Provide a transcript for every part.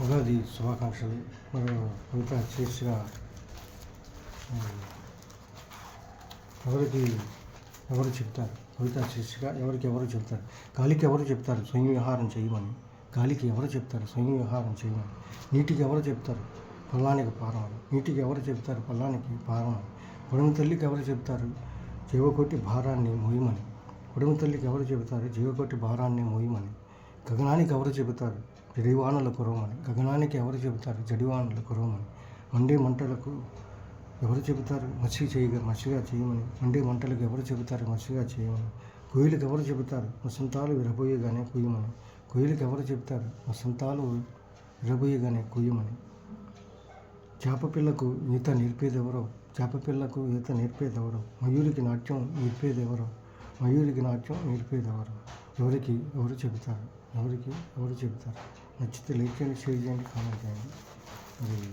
ఉగాది శుభాకాంక్షలు. మరి కవిత శీర్షిక ఎవరికి ఎవరు చెప్తారు? కవిత శీర్షిక ఎవరికి ఎవరు చెప్తారు? గాలికి ఎవరు చెప్తారు? స్వయం విహారం చేయమని. గాలికి ఎవరు చెప్తారు? స్వయం విహారం చేయమని. నీటికి ఎవరు చెప్తారు? పల్లానికి పారమని. నీటికి ఎవరు చెప్తారు? పల్లానికి పారమని. పొడమ తల్లికి ఎవరు చెప్తారు? జీవకొట్టి భారాన్ని మోయమని. పొడమ తల్లికి ఎవరు చెబుతారు జీవకొట్టి భారాన్ని మోయమని. గగనానికి ఎవరు చెబుతారు? జడివానల కురవమని. గగనానికి ఎవరు చెబుతారు? జడివానల కురవమని. మండే మంటలకు ఎవరు చెబుతారు? మసి చేయగా మసిగా చేయమని. మండే మంటలకు ఎవరు చెబుతారు? మసిగా చేయమని. కోయిలకు ఎవరు చెబుతారు? వసంతాలు విరబోయగానే కుయ్యమని. కోయిలకు ఎవరు చెబుతారు? వసంతాలు విరబోయగానే కుయ్యమని. చేపపిల్లకు ఈత నేర్పేదెవరో? చేపపిల్లకు ఈత నేర్పేదెవరో? మయూరికి నాట్యం నేర్పేదెవరో? మయూరికి నాట్యం నేర్పేదెవరో. ఎవరికి? ఎవరు చెబుతారు? ఎవరికి? ఎవరు చెబుతారు? నచ్చితే లైక్ చేయండి షేర్ చేయండి కామెంట్ చేయండి. మరి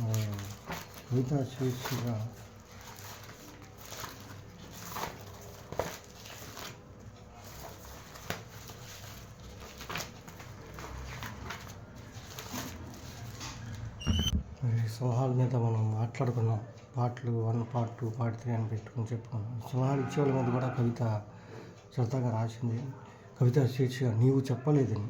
ఆ, కవిత శీర్షిక మీద మనం మాట్లాడుకున్నాం. పాటలు one part two part three అని పెట్టుకుని చెప్పుకున్నాను సుమారు ఇచ్చేవాళ్ళ మీద కూడా కవిత సరదాగా రాసింది. కవిత శీర్షిక నీవు చెప్పలేదని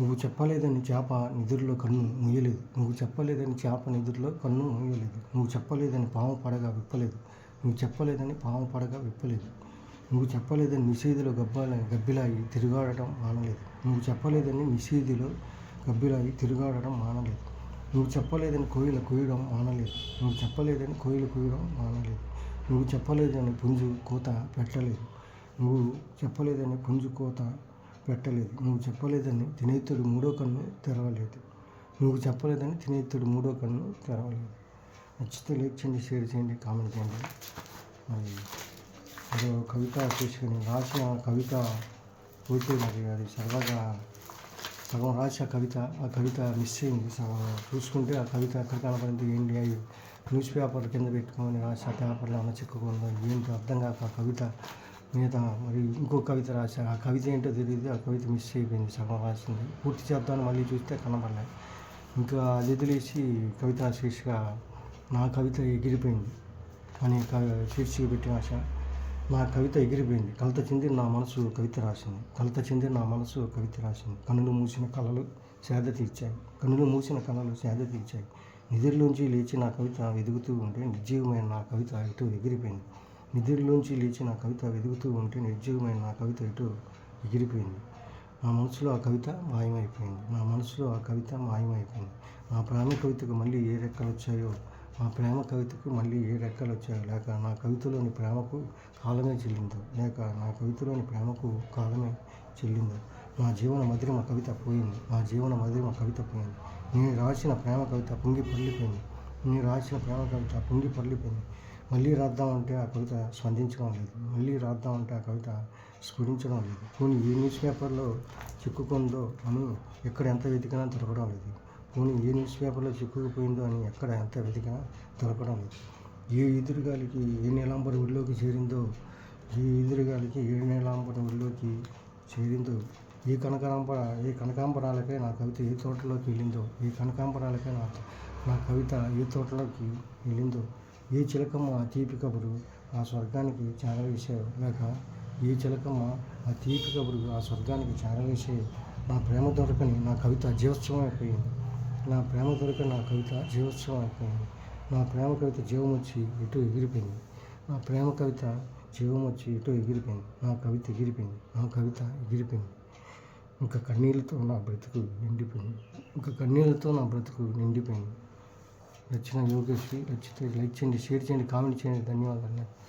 నువ్వు చెప్పలేదని చేప నిధుల్లో కన్ను ముయ్యలేదు నువ్వు చెప్పలేదని చేప నిధుల్లో కన్ను ముయ్యలేదు నువ్వు చెప్పలేదని పాము పడగా విప్పలేదు. నువ్వు చెప్పలేదని పాము పడగా విప్పలేదు. నువ్వు చెప్పలేదని నిషేధిలో గబ్బాల గబ్బిలాగి తిరుగాడటం మానలేదు. నువ్వు చెప్పలేదని నిషేధిలో గబ్బిలాగి తిరుగాడటం మానలేదు. నువ్వు చెప్పలేదని కోయిల కోయడం మానలేదు. నువ్వు చెప్పలేదని కోయిల కోయడం మానలేదు. నువ్వు చెప్పలేదని పుంజు కోత పెట్టలేదు. నువ్వు చెప్పలేదని పుంజు కోత పెట్టలేదు. నువ్వు చెప్పలేదని తినేతుడు మూడో కన్ను తెరవలేదు. నువ్వు చెప్పలేదని తినేతుడు మూడో కన్ను తెరవలేదు. నచ్చితే లైక్ చేయండి షేర్ చేయండి కామెంట్ చేయండి. మరి అదో కవిత తీసుకుని రాసిన కవిత పోతే మరి అది సరదాగా సగం రాసి ఆ కవిత ఆ కవిత మిస్ అయింది సగం చూసుకుంటే ఆ కవిత ఎక్కడ కనపడింది ఏంటి? అవి న్యూస్ పేపర్ కింద పెట్టుకొని రాసి ఆ పేపర్లో ఏమైనా చిక్కుకుందో ఏంటో అర్థం కాక ఆ కవిత మీద మరి ఇంకో కవిత రాశారు. ఆ కవిత ఏంటో తెలియదు. ఆ కవిత మిస్ అయిపోయింది. సగం రాసింది. పూర్తి చేద్దామని మళ్ళీ చూస్తే కనపడలేదు ఇంకా అది వదిలేసి కవిత శీర్షిక నా కవిత ఎగిరిపోయింది అని క- శీర్షిక పెట్టిన ఆశ. నా కవిత ఎగిరిపోయింది. కలత చెంది నా మనసు కవిత రాసింది. కలత చెంది నా మనసు కవిత రాసింది. కన్నులు మూసిన కళలు సేద తీర్చాయి. కన్నులు మూసిన కళలు సేద తీర్చాయి. నిధుల్లోంచి లేచి నా కవిత వెదుగుతూ ఉంటే నిర్జీవమైన నా కవిత ఇటు ఎగిరిపోయింది. నిధుల్లోంచి లేచి నా కవిత వెదుగుతూ ఉంటే నిర్జీవమైన నా కవిత ఇటు ఎగిరిపోయింది. నా మనసులో ఆ కవిత మాయమైపోయింది. నా మనసులో ఆ కవిత మాయమైపోయింది. నా ప్రాణ కవితకు మళ్ళీ ఏ రెక్కలు వచ్చాయో ఆ ప్రేమ కవితకు మళ్ళీ ఏ రెక్కలు వచ్చాయో లేక నా కవితలోని ప్రేమకు కాలమే చెల్లిందో లేక నా కవితలోని ప్రేమకు కాలమే చెల్లిందో. నా జీవన మధురిమ కవిత పోయింది. నా జీవన మధురిమ కవిత పోయింది. నేను రాసిన ప్రేమ కవిత పొంగి పొర్లిపోయింది. నేను రాసిన ప్రేమ కవిత పొంగి పొర్లిపోయింది. మళ్ళీ రాద్దామంటే ఆ కవిత స్పందించడం లేదు. మళ్ళీ రాద్దామంటే ఆ కవిత స్ఫురించడం లేదు. పోనీ ఏ న్యూస్ పేపర్లో చిక్కుకుందో అని ఎక్కడ ఎంత వెతికినా దొరకడం లేదు. పోనీ ఏ న్యూస్ పేపర్లో చిక్కుకుపోయిందో అని ఎక్కడ ఎంత వెతికినా దొరకడం లేదు. ఏ ఎదురుగాలికి ఏ నీలాంబరి ఊళ్ళోకి చేరిందో ఏ ఎదురుగాలికి ఏ నీలాంబరి ఊళ్ళోకి చేరిందో ఏ కనకాంబర ఏ కనకాంబరాలకే నా కవిత ఏ తోటలోకి వెళ్ళిందో ఏ కనకాంబరాలకే నా నా కవిత ఏ తోటలోకి వెళ్ళిందో ఏ చిలకమ్మ ఆ తీపి కబురు ఆ స్వర్గానికి చేరవేశారు లేక ఏ చిలకమ్మ ఆ తీపి కబురు ఆ స్వర్గానికి చేరవేసే నా ప్రేమ దొరకని నా కవిత జీవోత్సవం అయిపోయింది. నా ప్రేమ దొరకని నా కవిత జీవోత్సవం అయిపోయింది. నా ప్రేమ కవిత జీవం వచ్చి ఎటు ఎగిరిపోయింది. నా ప్రేమ కవిత జీవం వచ్చి ఎటు ఎగిరిపోయింది. నా కవిత ఎగిరిపోయింది. నా కవిత ఎగిరిపోయింది. ఇంకా కన్నీళ్ళతో నా బ్రతుకు నిండిపోయింది. ఇంకా కన్నీళ్ళతో నా బ్రతుకు నిండిపోయింది. నచ్చిన యోగేశ్వరి నచ్చితే లైక్ చేయండి షేర్ చేయండి కామెంట్ చేయండి. ధన్యవాదాలు